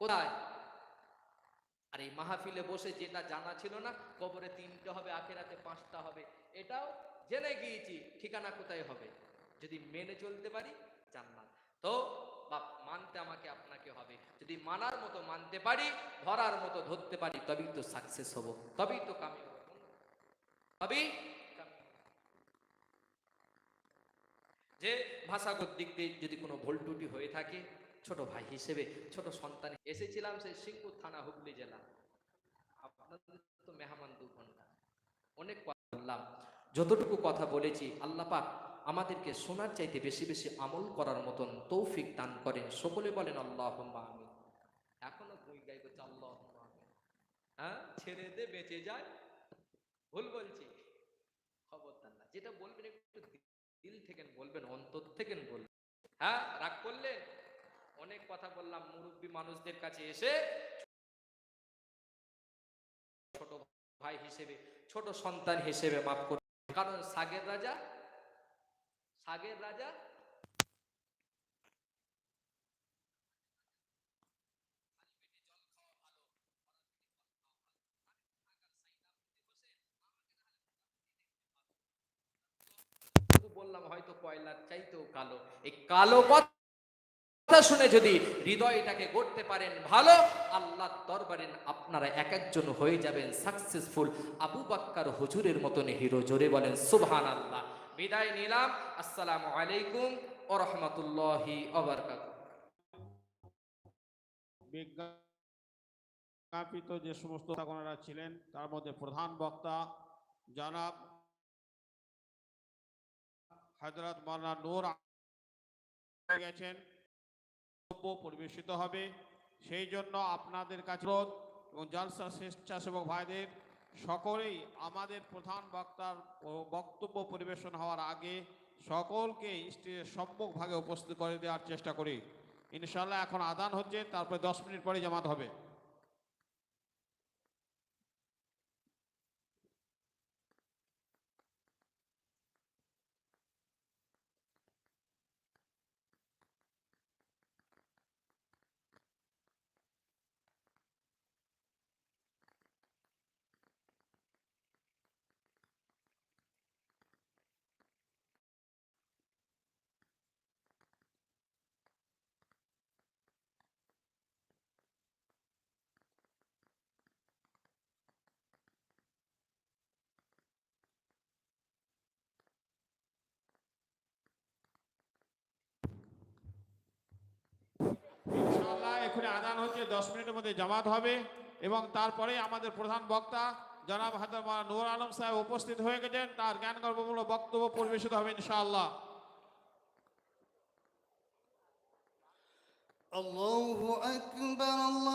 কোথায়? আর এই মাহফিলে বসে যেটা জানা ছিল না, কবরে তিনটে হবে, আখেরাতে পাঁচটা হবে, এটাও জেনে গিয়েছি, ঠিকানা কোথায় হবে? যদি মেনে চলতে পারি, জান্নাত। তো, বাপ, মানতে আমাকে আপনাকে হবে। যদি মানার মতো মানতে পারি, ধরার মতো ধরতে পারি, তবেই তো সাকসেস হব, তবেই তো কামি তবেই যে ভাষাগত দিক দিয়ে যদি কোনো ভুল ত্রুটি হয়ে থাকে ছোট ভাই হিসেবে, ছোট সন্তান এসেছিলাম সেই সিংপুর থানা হুগলি জেলা। আপনাদের তো মেহমান দু ঘণ্টা। অনেক কথা বললাম। যতটুকু কথা বলেছি, আল্লাহ পাক আমাদেরকে শোনার চাইতে বেশি বেশি আমল করার মতন তৌফিক দান করেন। সকলে বলেন আল্লাহ আমি এখনও বই গাই করছে আল্লাহ হ্যাঁ? ছেড়ে দে, বেঁচে যায়। ভুল বলছি। খবরদার না। যেটা বলবেন একটু দিল থেকে বলবেন, অন্তর থেকে বলবেন। হ্যাঁ? রাগ করলেন? অনেক কথা বললাম, মুরব্বী মানুষদের কাছে এসে ছোট ভাই হিসেবে, ছোট সন্তান হিসেবে মাফ করে কারণ সাগের রাজা সাগের রাজা বললাম হয়তো কয়লার চাইতেও কালো। এই কালো কথা শুনে যদি হৃদয়টাকে গড়তে পারেন ভালো আল্লাহ দরবারে আপনারা এক একজন হয়ে যাবেন সাকসেসফুল আবু বাক্কার হুজুরের মতন হিরো, জোরে বলেন সুবহান আল্লাহ বিদায় নিলাম, আসসালামু আলাইকুম ও রহমতুল্লাহি বিজ্ঞাপিত যে সমস্ত নেতাগণেরা ছিলেন, তার মধ্যে প্রধান বক্তা জনাব হজরত মাওলানা নূর গেছেন। বক্তব্য পরিবেশিত হবে। সেই জন্য আপনাদের কাছে এবং জালসা স্বেচ্ছাসেবক ভাইদের সকলেই আমাদের প্রধান বক্তার বক্তব্য পরিবেশন হওয়ার আগে সকলকে স্টেজের সম্মুখ ভাগে উপস্থিত করে দেওয়ার চেষ্টা করি। ইনশাল্লাহ এখন আদান হচ্ছে, তারপরে দশ মিনিট পরে জামাত হবে। ইনশাআল্লাহ এখানে আদান হচ্ছে দশ মিনিটের মধ্যে জামাত হবে এবং তারপরে আমাদের প্রধান বক্তা জনাব হাজার নূর আলম সাহেব উপস্থিত হয়ে গেছেন তার জ্ঞান গর্বমূলক বক্তব্য পরিবেশিত হবে ইনশাআল্লাহ الله أكبر الله